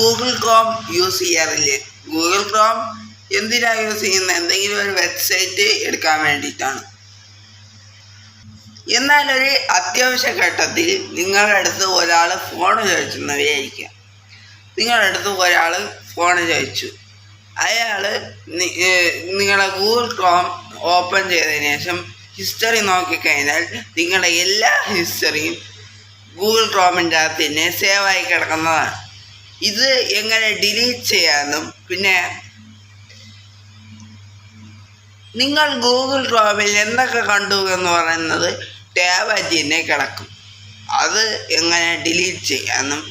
Google Chrome use ചെയ്യാറില്ലേ? Google Chrome എന്തിനാ use ചെയ്യുന്നത് എന്തെങ്കിലും ഒരു വെബ്സൈറ്റ് എടുക്കാൻ വേണ്ടിയിട്ടാണ്. എന്നാൽ ഒരു അത്യാവശ്യ ഘട്ടത്തിൽ നിങ്ങളുടെ അടുത്ത് ഒരാൾ ഫോൺ ചോദിച്ചെന്നവരായിരിക്കാം നിങ്ങളുടെ അടുത്ത് ഒരാൾ ഫോൺ ചോദിച്ചു. അയാൾ നിങ്ങളെ ഗൂഗിൾ ക്രോം ഓപ്പൺ ചെയ്തതിന് ശേഷം ഹിസ്റ്ററി നോക്കിക്കഴിഞ്ഞാൽ നിങ്ങളുടെ എല്ലാ ഹിസ്റ്ററിയും ഗൂഗിൾ ക്രോമിന്റെ അകത്ത് തന്നെ സേവായി കിടക്കുന്നതാണ്. ഇത് എങ്ങനെ ഡിലീറ്റ് ചെയ്യാമെന്നും പിന്നെ നിങ്ങൾ ഗൂഗിൾ ക്രോമിൽ എന്തൊക്കെ കണ്ടു എന്ന് പറയുന്നത് തന്നെ കിടക്കും. അത് എങ്ങനെ ഡിലീറ്റ് ചെയ്യാമെന്നും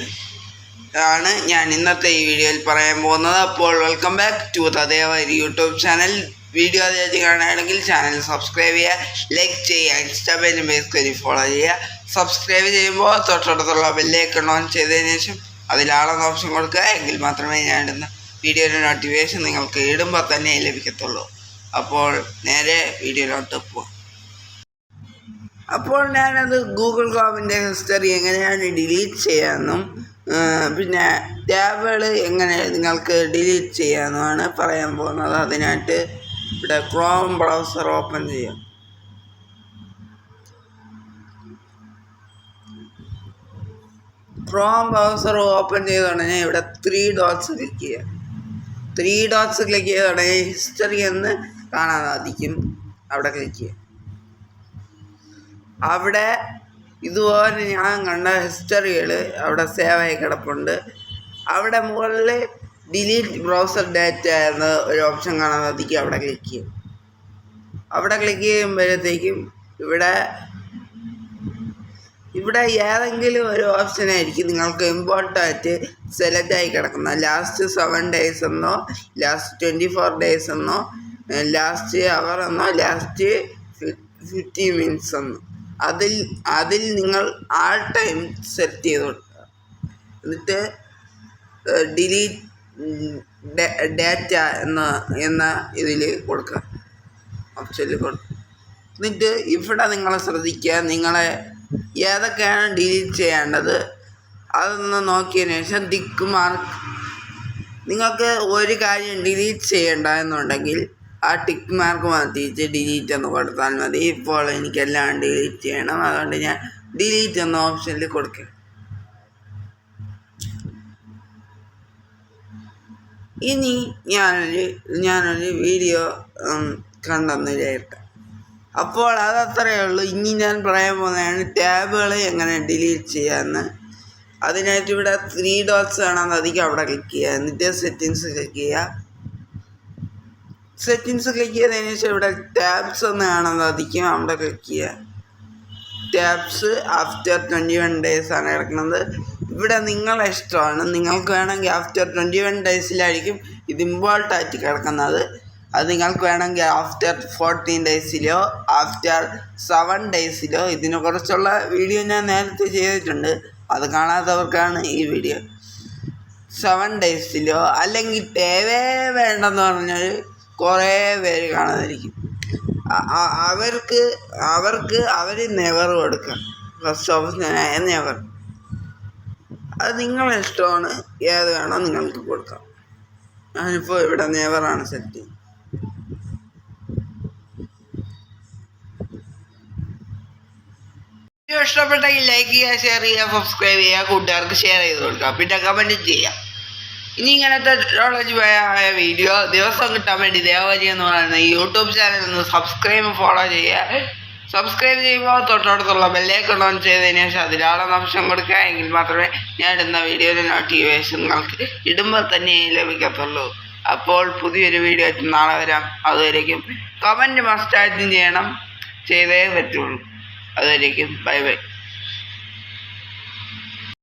ആണ് ഞാൻ ഇന്നത്തെ ഈ വീഡിയോയിൽ പറയാൻ പോകുന്നത്. അപ്പോൾ വെൽക്കം ബാക്ക് ടു തദേവ യൂട്യൂബ് ചാനൽ. വീഡിയോ ആദ്യമായിട്ട് കാണുകയാണെങ്കിൽ ചാനൽ സബ്സ്ക്രൈബ് ചെയ്യുക ലൈക്ക് ചെയ്യുക ഇൻസ്റ്റാഗ്രാമിൽ കയറി ഫോളോ ചെയ്യുക. സബ്സ്ക്രൈബ് ചെയ്യുമ്പോൾ തൊട്ടടുത്തുള്ള ബെല്ലേക്ക് ഓൺ ചെയ്തതിന് ശേഷം അതിലാളെന്ന ഓപ്ഷൻ കൊടുക്കുക. എങ്കിൽ മാത്രമേ ഞാൻ ഇടുന്ന വീഡിയോയുടെ നോട്ടിഫിക്കേഷൻ നിങ്ങൾക്ക് ഇടുമ്പോൾ തന്നെ ലഭിക്കത്തുള്ളൂ. അപ്പോൾ നേരെ വീഡിയോയിലോട്ട് പോകാം അപ്പോൾ ഞാനത് ഗൂഗിൾ ക്രോമിന്റെ ഹിസ്റ്ററി എങ്ങനെയാണ് ഡിലീറ്റ് ചെയ്യാമെന്നും പിന്നെ ടാബുകൾ എങ്ങനെ നിങ്ങൾക്ക് ഡിലീറ്റ് ചെയ്യാമെന്നുമാണ് പറയാൻ പോകുന്നത്. അതിനായിട്ട് ഇവിടെ ക്രോം ബ്രൗസർ ഓപ്പൺ ചെയ്യാം. ക്രോം ബ്രൗസർ ഓപ്പൺ ചെയ്ത് ഉടനെ ഇവിടെ ത്രീ ഡോട്ട്സ് ക്ലിക്ക് ചെയ്യുക ത്രീ ഡോട്ട്സ് ക്ലിക്ക് ചെയ്ത ഉടനെ ഹിസ്റ്ററി എന്ന് കാണാൻ സാധിക്കും. അവിടെ ക്ലിക്ക് ചെയ്യുക അവിടെ ഇതുപോലെ ഞാൻ കണ്ട ഹിസ്റ്ററികൾ അവിടെ സേവ് ആയി കിടപ്പുണ്ട്. അവിടെ മുകളിൽ ഡിലീറ്റ് ബ്രൗസർ ഡാറ്റ എന്ന ഒരു ഓപ്ഷൻ കാണാൻ സാധിക്കും. അവിടെ ക്ലിക്ക് ചെയ്യും. അവിടെ ക്ലിക്ക് ചെയ്യുമ്പോഴത്തേക്കും ഇവിടെ ഇവിടെ ഏതെങ്കിലും ഒരു ഓപ്ഷൻ ആയിരിക്കും നിങ്ങൾക്ക് ഇമ്പോർട്ടന്റ് ആയിട്ട് സെലക്ട് ആയി കിടക്കുന്നത്. ലാസ്റ്റ് സെവൻ ഡേയ്സ് എന്നോ ലാസ്റ്റ് ട്വന്റി ഫോർ ഡേയ്സ് എന്നോ ലാസ്റ്റ് അവർ എന്നോ ലാസ്റ്റ് ഫിഫ്റ്റി മിനിറ്റ്സ് എന്നോ. അതിൽ അതിൽ നിങ്ങൾ ആൾ ടൈം സെറ്റ് ചെയ്ത് കൊടുക്കുക. എന്നിട്ട് ഡിലീറ്റ് ഡാറ്റ എന്ന എന്ന ഇതിൽ കൊടുക്കുക. ഓപ്ഷനിൽ കൊടുക്കുക. എന്നിട്ട് ഇവിടെ നിങ്ങൾ ശ്രദ്ധിക്കുക. നിങ്ങളെ ഏതൊക്കെയാണ് ഡിലീറ്റ് ചെയ്യേണ്ടത്? അതൊന്ന് നോക്കിയതിന് ശേഷം ദിക്ക് മാർക്ക് നിങ്ങൾക്ക് ഒരു കാര്യം ഡിലീറ്റ് ചെയ്യേണ്ട എന്നുണ്ടെങ്കിൽ ആ ടിക്ക് മാർക്ക് മാറ്റിയിട്ട് ഡിലീറ്റ് എന്ന് കൊടുത്താൽ മതി. ഇപ്പോൾ എനിക്കെല്ലാം ഡിലീറ്റ് ചെയ്യണം. അതുകൊണ്ട് ഞാൻ ഡിലീറ്റ് എന്ന ഓപ്ഷനിൽ കൊടുക്കും. ഇനി ഞാനൊരു ഞാനൊരു വീഡിയോ കണ്ടെന്ന് വിചാരിക്കാം. അപ്പോൾ അതത്രയേ ഉള്ളൂ. ഇനി ഞാൻ പറയാൻ പോകുന്നതാണ് ടാബുകൾ എങ്ങനെ ഡിലീറ്റ് ചെയ്യാമെന്ന് അതിനായിട്ട് ഇവിടെ ത്രീ ഡോട്ട്സ് കാണാൻ അധികം അവിടെ ക്ലിക്ക് ചെയ്യുക എന്നിട്ട് സെറ്റിങ്സ് ക്ലിക്ക് ചെയ്യുക സെറ്റിങ്സ് ക്ലിക്ക് ചെയ്തതിന് ശേഷം ഇവിടെ ടാബ്സ് ഒന്ന് കാണാൻ സാധിക്കും അവിടെ ക്ലിക്ക് ചെയ്യുക tabs after twenty one days ആണ് കിടക്കുന്നത്. ഇവിടെ നിങ്ങളെ ഇഷ്ടമാണ്. നിങ്ങൾക്ക് വേണമെങ്കിൽ ആഫ്റ്റർ ട്വന്റി വൺ ഡേയ്സിലായിരിക്കും ഇത് ഇമ്പോൾട്ടായിട്ട് കിടക്കുന്നത്. അത് നിങ്ങൾക്ക് വേണമെങ്കിൽ ആഫ്റ്റർ ഫോർട്ടീൻ ഡേയ്സിലോ ആഫ്റ്റർ സെവൻ ഡേയ്സിലോ ഇതിനെക്കുറിച്ചുള്ള വീഡിയോ ഞാൻ നേരത്തെ ചെയ്തിട്ടുണ്ട്. അത് കാണാത്തവർക്കാണ് ഈ വീഡിയോ സെവൻ ഡേയ്സിലോ അല്ലെങ്കിൽ ടേവേ വേണ്ടെന്ന് പറഞ്ഞാൽ കുറേ പേര് കാണാതിരിക്കും. അവർക്ക് അവർക്ക് അവർ നെവർ കൊടുക്കാം ഫസ്റ്റ് ഓപ്ഷനായ നെവർ അത് നിങ്ങളെ ഇഷ്ടമാണ്. ഏത് വേണോ നിങ്ങൾക്ക് കൊടുക്കാം. ഞാനിപ്പോൾ ഇവിടെ നെവറാണ് സെറ്റ് ചെയ്യുന്നത്. വീഡിയോ ഇഷ്ടപ്പെട്ടെങ്കിൽ ലൈക്ക് ചെയ്യുക ഷെയർ ചെയ്യുക സബ്സ്ക്രൈബ് ചെയ്യുക കൂട്ടുകാർക്ക് ഷെയർ ചെയ്ത് കൊടുക്കുക. പിന്നെ കമന്റ് ചെയ്യാം. ഇനി ഇങ്ങനത്തെ ടെക്നോളജി പോയ വീഡിയോ ദിവസം കിട്ടാൻ വേണ്ടി ദേവജി എന്ന് പറയുന്ന യൂട്യൂബ് ചാനൽ ഒന്ന് സബ്സ്ക്രൈബ് ഫോളോ ചെയ്യുക. സബ്സ്ക്രൈബ് ചെയ്യുമ്പോൾ തൊട്ടടുത്തുള്ള ബെല്ലേക്ക് ഓൺ ചെയ്തതിന് ശേഷം അതിലാളം ഓപ്ഷൻ കൊടുക്കുക. എങ്കിൽ മാത്രമേ ഞാൻ ഇടുന്ന വീഡിയോയുടെ നോട്ടിഫിക്കേഷൻ നിങ്ങൾക്ക് ഇടുമ്പോൾ തന്നെ ലഭിക്കത്തുള്ളൂ. അപ്പോൾ പുതിയൊരു വീഡിയോ നാളെ വരാം. അതുവരേക്കും കമന്റ് മസ്റ്റായിട്ടും ചെയ്യണം. ചെയ്തേ പറ്റുള്ളൂ. other against bye bye.